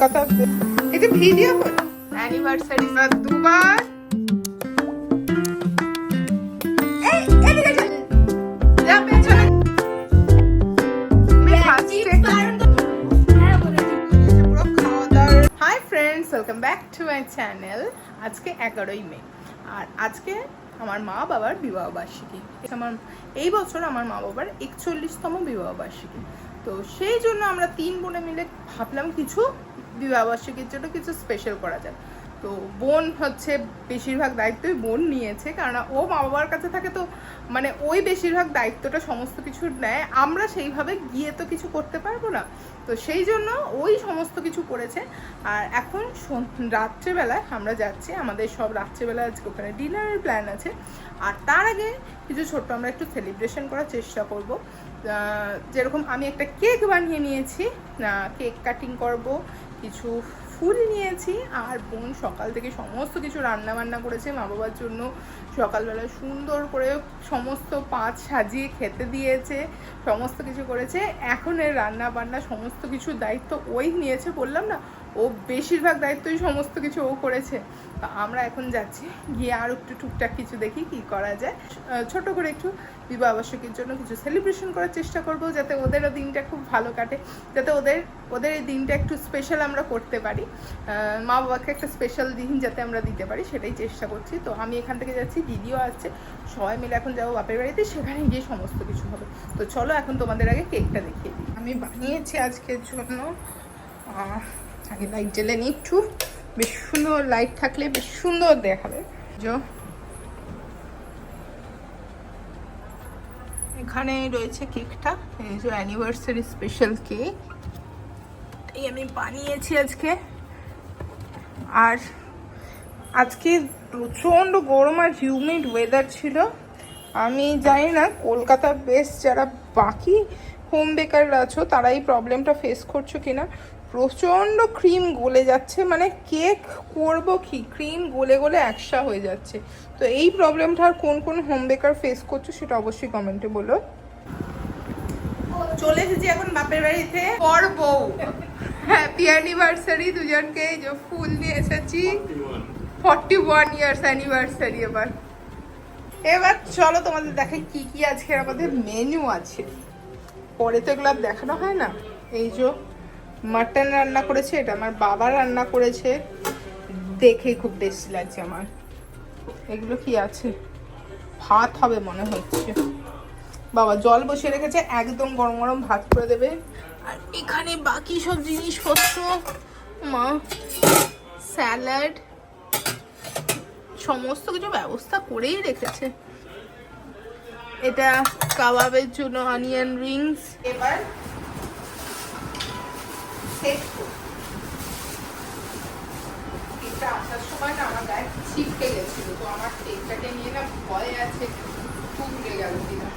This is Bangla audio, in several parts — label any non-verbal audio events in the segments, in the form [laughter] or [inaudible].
কলকাতা? এটা ভিডিও অ্যানিভার্সারি দুবার। Welcome back to my channel আজকে এগারোই মে। আর আজকে আমার মা বাবার বিবাহ বার্ষিকী। আমার এই বছর আমার মা বাবার একচল্লিশতম বিবাহ বার্ষিকী। তো সেই জন্য আমরা তিন বোনে মিলে ভাবলাম কিছু বিবাহ বার্ষিকীর জন্য কিছু স্পেশাল করা যায় তো বোন হচ্ছে বেশিরভাগ দায়িত্বই বোন নিয়েছে, কারণ ও মা বাবার কাছে থাকে তো মানে ওই বেশিরভাগ দায়িত্বটা সমস্ত কিছু নেয়। আমরা সেইভাবে গিয়ে তো কিছু করতে পারব না। তো সেই জন্য ওই সমস্ত কিছু করেছে। আর এখন রাত্রেবেলায় আমরা যাচ্ছি, আমাদের সব রাত্রেবেলা আজকে ওখানে ডিনারের প্ল্যান আছে। আর তার আগে কিছু ছোট্ট আমরা একটু সেলিব্রেশন করার চেষ্টা করব। যেরকম আমি একটা কেক বানিয়ে নিয়েছি। কেক কাটিং করব, কিছু ফুল নিয়েছি আর বোন সকাল থেকে সমস্ত কিছু রান্না বান্না করেছে মা বাবার জন্য। সকালবেলা সুন্দর করে সমস্ত পাঁচ সাজিয়ে খেতে দিয়েছে, সমস্ত কিছু করেছে। এখন এর রান্না বান্না, সমস্ত কিছু দায়িত্ব ওই নিয়েছে। বললাম না ও বেশিরভাগ দায়িত্বই সমস্ত কিছু ও করেছে। তা আমরা এখন যাচ্ছি, গিয়ে আর একটু টুকটাক কিছু দেখি কি করা যায়। ছোট করে একটু বিবাহ আবশ্যকের জন্য কিছু সেলিব্রেশন করার চেষ্টা করব, যাতে ওদেরও দিনটা খুব ভালো কাটে, যাতে ওদের ওদের এই দিনটা একটু স্পেশাল আমরা করতে পারি। মা বাবাকে একটা স্পেশাল দিন যাতে আমরা দিতে পারি, সেটাই চেষ্টা করছি। তো আমি এখান থেকে যাচ্ছি, দিদিও আসছে, সবাই মিলে এখন যাব বাপের বাড়িতে, সেখানে গিয়ে সমস্ত কিছু হবে। তো চলো এখন তোমাদের আগে কেকটা দেখিয়ে দিই। আমি বানিয়েছি আজকের জন্য আগে লাইট জ্বেলে নিই একটু। বেশ সুন্দর লাইট থাকলে বেশ সুন্দর দেখাবে। যো। এখানে রয়েছে কেকটা এই যে অ্যানিভার্সারি স্পেশাল কেক এই আমি বানিয়েছি আজকে। আর আজকে প্রচণ্ড গরম আর হিউমিড ওয়েদার ছিল। আমি জানি না কলকাতার বেশ যারা বাকি হোম বেকাররা আছো তারা এই প্রবলেমটা ফেস করছ কিনা। প্রচণ্ড ক্রিম গলে যাচ্ছে মানে কেক করব কি? ক্রিম গলে গলে একসা হয়ে যাচ্ছে। তো এই প্রবলেমটা আর কোন কোন হোম বেকার ফেস করছ সেটা অবশ্যই কমেন্টে বলো। চলে এসেছি এখন বাপের বাড়িতে। পর বউ। হ্যাপি অ্যানিভার্সারি দুজনকে। যে ফুল নিয়ে এসেছি। ফর্টি ওয়ান ইয়ার্স অ্যানিভার্সারি এবার। এবার চলো তোমাদের দেখে কি কি আজকে আমাদের মেনু আছে। পরে তো এগুলো দেখানো হয় না। এই যে মাটন রান্না করেছে, এটা আমার বাবা রান্না করেছে। দেখেই খুব টেস্টি লাগছে আমার। এগুলো কি আছে? ভাত হবে মনে হচ্ছে। বাবা, জল বসিয়ে রেখেছে, একদম গরম গরম ভাত করে দেবে। আর এখানে বাকি সব জিনিসপত্র, মা, স্যালাড, সমস্ত কিছু ব্যবস্থা করেই রেখেছে। এটা কাবাবের জন্য অনিয়ন রিংস এবার সেট এটা আসার সময় না আমার গায়ে ছিটকে গেছিল, তো আমার কেকটাকে নিয়ে না ভয় আছে টুকরে গেল কিনা।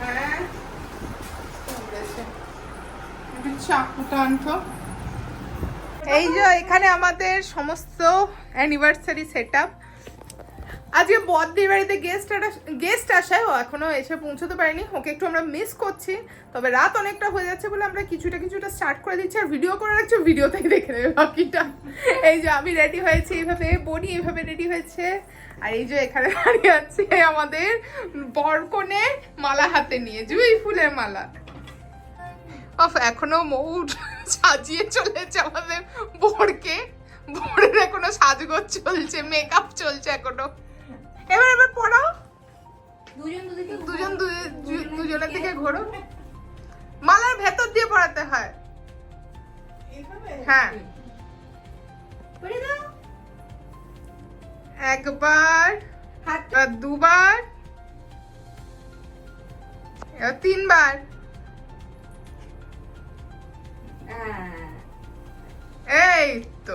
হ্যাঁ চাকুটা আনতো। এই যে এখানে আমাদের সমস্ত অ্যানিভার্সারি সেট আপ আজকে বদ্দির বাড়িতে গেস্ট গেস্ট আসায় ও এখনও এসে পৌঁছতে পারেনি। ওকে একটু আমরা মিস করছি, তবে রাত অনেকটা হয়ে যাচ্ছে বলে আমরা কিছুটা কিছুটা স্টার্ট করে দিচ্ছি আর ভিডিও করে রাখছি ভিডিও থেকে দেখে নেবে বাকিটা। এই যে আমি রেডি হয়েছি এইভাবে বনি এইভাবে রেডি হয়েছে। আর এই যে এখানে দাঁড়িয়ে আছে আমাদের বরকনে মালা হাতে নিয়ে, জুই ফুলের মালা। অফ এখনও মৌড সাজিয়ে চলেছে আমাদের বরকে। বরের এখনও সাজগোজ চলছে মেকআপ চলছে এখনও। এবার এবার পড়াও দুজন দুজনের দিকে ঘোরো। মালার ভেতর দিয়ে পড়াতে হয়। হ্যাঁ। একবার দুবার তিনবার। এই তো।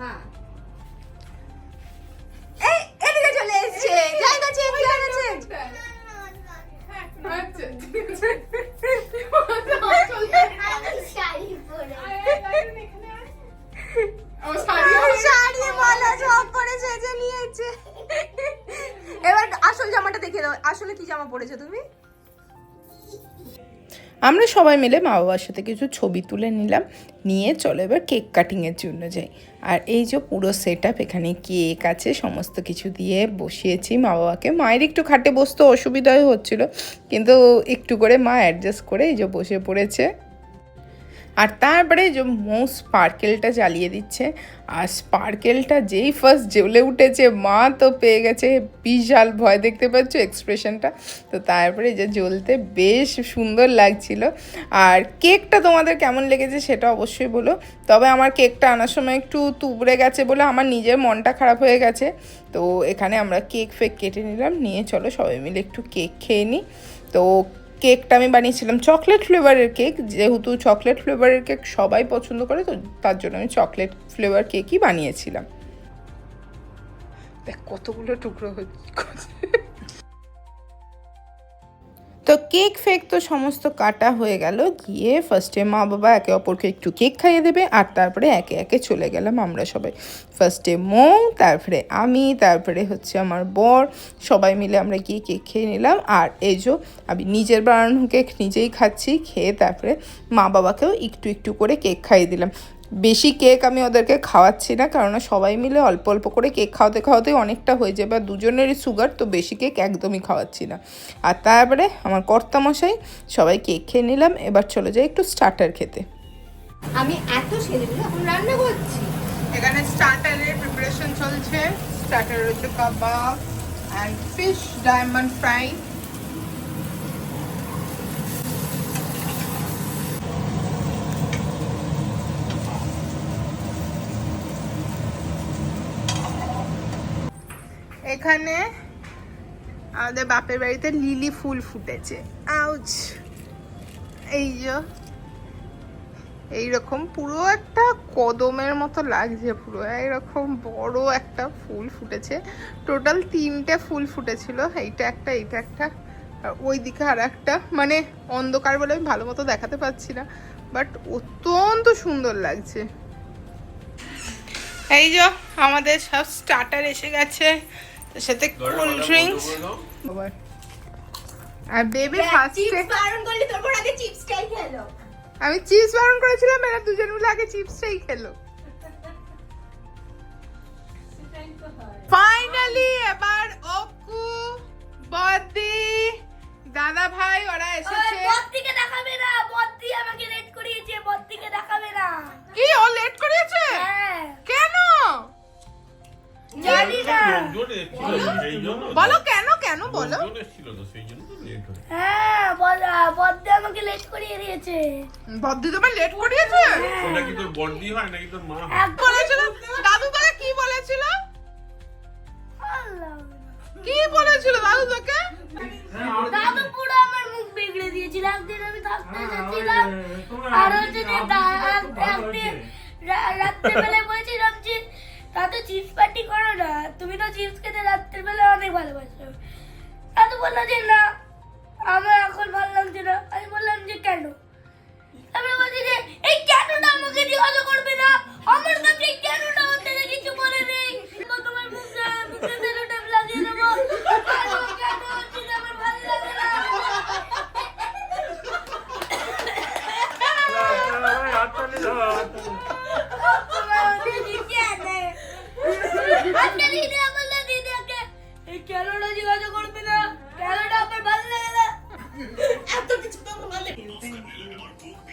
হ্যাঁ। এই এদিকে চলে এসেছে। জায়গা চেঞ্জ জায়গা চেঞ্জ শাড়ি শাড়ি মালা সব পরে নিয়েছে। এবার আসল জামাটা দেখে দাও। আসলে কি জামা পরেছো তুমি? আমরা সবাই মিলে মা বাবার সাথে কিছু ছবি তুলে নিলাম, নিয়ে চলো এবার কেক কাটিংয়ের জন্য যাই। আর এই যে পুরো সেট আপ এখানে কেক আছে, সমস্ত কিছু দিয়ে বসিয়েছি মা বাবাকে মায়ের একটু খাটে বসতে অসুবিধাই হচ্ছিল, কিন্তু একটু করে মা অ্যাডজাস্ট করে এই যে বসে পড়েছে। আর তারপরে যে মৌ স্পার্কেলটা জ্বালিয়ে দিচ্ছে, আর স্পার্কেলটা যেই ফার্স্ট জ্বলে উঠেছে, মা তো পেয়ে গেছে বিশাল ভয়, দেখতে পাচ্ছ এক্সপ্রেশনটা তো তারপরে যে জ্বলতে বেশ সুন্দর লাগছিল। আর কেকটা তোমাদের কেমন লেগেছে সেটা অবশ্যই বলো। তবে আমার কেকটা আনার সময় একটু তুবড়ে গেছে বলে আমার নিজের মনটা খারাপ হয়ে গেছে। তো এখানে আমরা কেক ফেক কেটে নিলাম, নিয়ে চলো সবাই মিলে একটু কেক খেয়ে নিই তো কেকটা আমি বানিয়েছিলাম চকলেট ফ্লেভারের কেক, যেহেতু চকলেট ফ্লেভারের কেক সবাই পছন্দ করে, তো তার জন্য আমি চকলেট ফ্লেভার কেকই বানিয়েছিলাম। দেখ, কতগুলো টুকরো হচ্ছে। তো কেক ফেক তো সমস্ত কাটা হয়ে গেল। গিয়ে ফার্স্টে মা বাবা একে অপরকে একটু কেক খাইয়ে দেবে আর তারপরে একে একে চলে গেলাম আমরা সবাই। ফার্স্টে মৌ, তারপরে আমি, তারপরে হচ্ছে আমার বর, সবাই মিলে আমরা গিয়ে কেক খেয়ে নিলাম। আর এই যে আমি নিজের বানানো কেক নিজেই খাচ্ছি, খেয়ে তারপরে মা বাবাকেও একটু একটু করে কেক খাইয়ে দিলাম। বেশি কেক আমি ওদেরকে খাওয়াচ্ছি না কারণ সবাই মিলে অল্প অল্প করে কেক খাওয়াতে খাওয়াতে অনেকটা হয়ে যাবে আর দুজনেরই সুগার তো বেশি কেক একদমই খাওয়াচ্ছি না। আর তারপরে আমার কর্তামশাই সবাই কেক খেয়ে নিলাম এবার চলে যাই একটু স্টার্টার খেতে। আমি এত দিলে এখন রান্না করছি। এখানে স্টার্টারের প্রিপারেশন চলছে। স্টার্টার রয়েছে কাবাব অ্যান্ড ফিশ ডায়মন্ড ফ্রাই এখানে আমাদের বাপের বাড়িতে লিলি ফুল ফুটেছে। আউচ। এই যে। এইরকম পুরো একটা কদমের মতো লাগছে পুরো। এইরকম বড় একটা ফুল ফুটেছে। টোটাল তিনটে ফুল ফুটেছিল। এইটা একটা এইটা একটা। আর ওই দিকে আর একটা মানে অন্ধকার বলে আমি ভালো মতো দেখাতে পাচ্ছি না। বাট অত্যন্ত সুন্দর লাগছে। এই যে, আমাদের সব স্টার্টার এসে গেছে। সাথে কোল্ড ড্রিঙ্কস আর বেবি ফার্স্টে চিপস বারণ করলি তোর আগে চিপসটাই খেলো আমি চিপস বারণ করেছিলাম এরা দুজন মিলে আগে চিপসটাই খেলো। ফাইনালি এবার অপু সেই জন্য তো লেট হ্যাঁ বদ্দি আমাকে লেট করিয়ে দিয়েছে। বদ্দি তোমার লেট করিয়েছে? ওটা কি তোর হয় নাকি তোর মা বলেছিল? দাদু তোকে কি বলেছিল? কি বলেছিল দাদু তোকে? দাদু পুরো আমার মুখ বিগড়ে দিয়েছিল। একদিন আমি থাকতে যাচ্ছিলাম। আর হচ্ছে যে একদিন রাত্রেবেলায় দাদু বলল যে না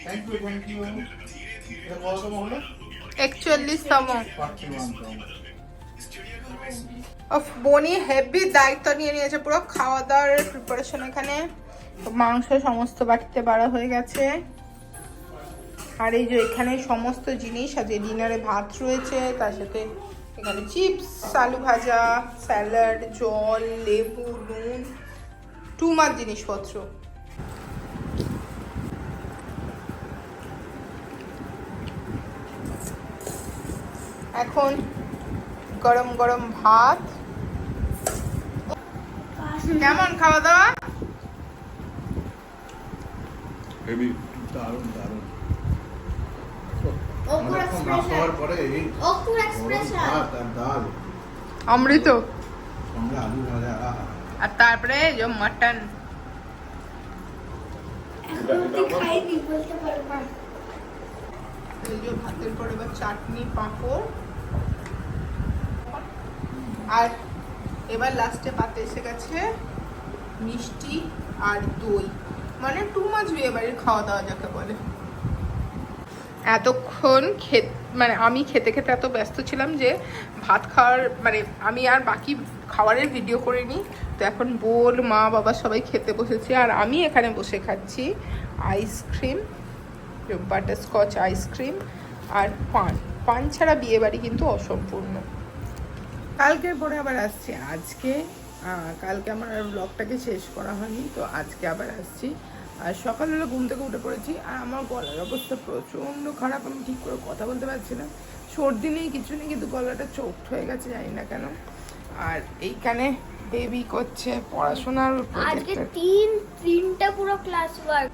থ্যাংক ইউ থ্যাংক ইউ এটা কততম হলো একচল্লিশতম। Party one of, Bonny heavy দায়িত্ব নিয়ে নিয়েছে, পুরো খাওয়া দাওয়ার প্রিপারেশন এখানে। মাংস সমস্ত বাটিতে বাড়া হয়ে গেছে। আর এই যে এখানে সমস্ত জিনিস আছে ডিনারে ভাত রয়েছে, তার সাথে এখানে চিপস, আলু ভাজা, স্যালাড, জল, লেবু, নুন, টু মাছ জিনিসপত্র। এখন গরম গরম ভাত। কেমন খাওয়া দাওয়া? হেভি দারুণ দারুণ। অমৃত। আর তারপরে মাটন খাইনি বলতে পারব। এই ভাতের পরে এবার চাটনি, পাঁপড়। আর এবার লাস্টে পাতে এসে গেছে মিষ্টি আর দই। মানে টু মাছ বিয়ে বাড়ির খাওয়া দাওয়া যাকে বলে। এতক্ষণ খেত মানে আমি খেতে খেতে এত ব্যস্ত ছিলাম যে ভাত খাওয়ার মানে আমি আর বাকি খাবারের ভিডিও করিনি। তো এখন বোল, মা, বাবা সবাই খেতে বসেছে। আর আমি এখানে বসে খাচ্ছি আইসক্রিম বাটারস্কচ আইসক্রিম আর পান। পান ছাড়া বিয়ে বাড়ি কিন্তু অসম্পূর্ণ। কালকের পরে আবার আসছি। আজকে কালকে আমার আর ব্লগটাকে শেষ করা হয়নি তো আজকে আবার আসছি। আর সকালবেলা ঘুম থেকে উঠে পড়েছি আর আমার গলার অবস্থা প্রচণ্ড খারাপ আমি ঠিক করে কথা বলতে পারছি না। সর্দি নেই কিছু নেই কিন্তু গলাটা চোখ হয়ে গেছে জানি না কেন। আর এইখানে বেবি করছে পড়াশোনার আজকে তিন তিনটা পুরো ক্লাস ওয়ার্ক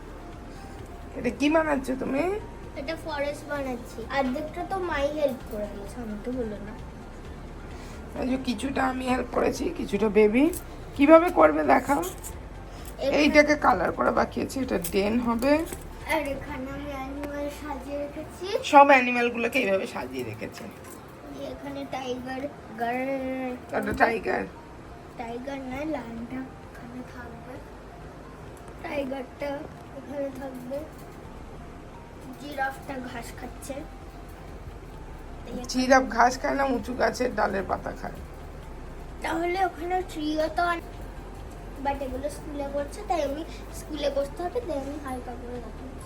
এটা কি বানাচ্ছো তুমি? এটা ফরেস্ট বানাচ্ছি। অর্ধেকটা তো মাই হেল্প করে দিয়েছে আমাকে বলো না। এই যে কিছুটা আমি হেল্প করেছি কিছুটা বেবি কীভাবে করবে দেখাও? এইটাকে কালার করে বাকিয়েছি এটা ডেন হবে। আর এখানে আমি অ্যানিমাল সাজিয়ে রেখেছি। সব অ্যানিমালগুলোকে এইভাবে সাজিয়ে রেখেছে। এখানে টাইগার গার একটা টাইগার টাইগার নয় লায়নটা এখানে থাকবে। টাইগারটা এখানে থাকবে। জিরাফটা ঘাস খাচ্ছে। জিরাফ ঘাস খায় না উঁচু গাছের ডালের পাতা খায়। তাহলে ওখানে ট্রিও তো বাট এগুলো স্কুলে করছে তাই আমি স্কুলে করতে হবে তাই আমি হালকা করে দেখাচ্ছি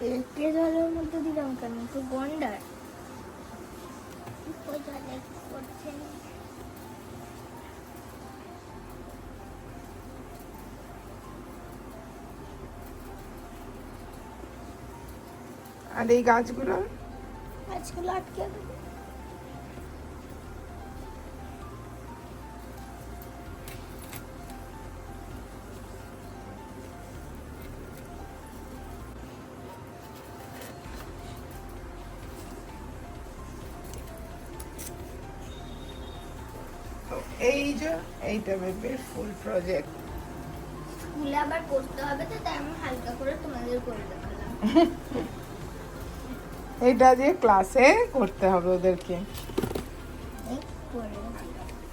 একটু জলের মধ্যে দিলাম কেন? তো গন্ডার জলে করছে? আর এই গাছগুলো? গাছগুলো আটকে এই যে এইটা বেবির ফুল প্রজেক্ট স্কুলে আবার করতে হবে তো তাই আমি হালকা করে তোমাদের করে দেখালাম। [laughs] এইটা যে ক্লাসে করতে হবে ওদেরকে।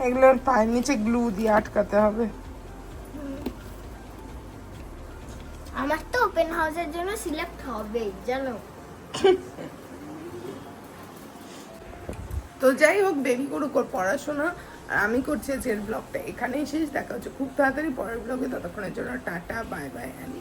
এগুলোর পায়ের নিচে গ্লু দিয়ে আটকাতে হবে। আমার তো ওপেন হাউসের জন্য সিলেক্ট হবে জানো? [laughs] তো যাই হোক বেবি করুক ওর পড়াশোনা। আমি করছি আজকের ব্লগটা এখানেই শেষ। দেখা হচ্ছে খুব তাড়াতাড়ি পরের ব্লগে ততক্ষণের জন্য টাটা বাই বাই অ্যান্ড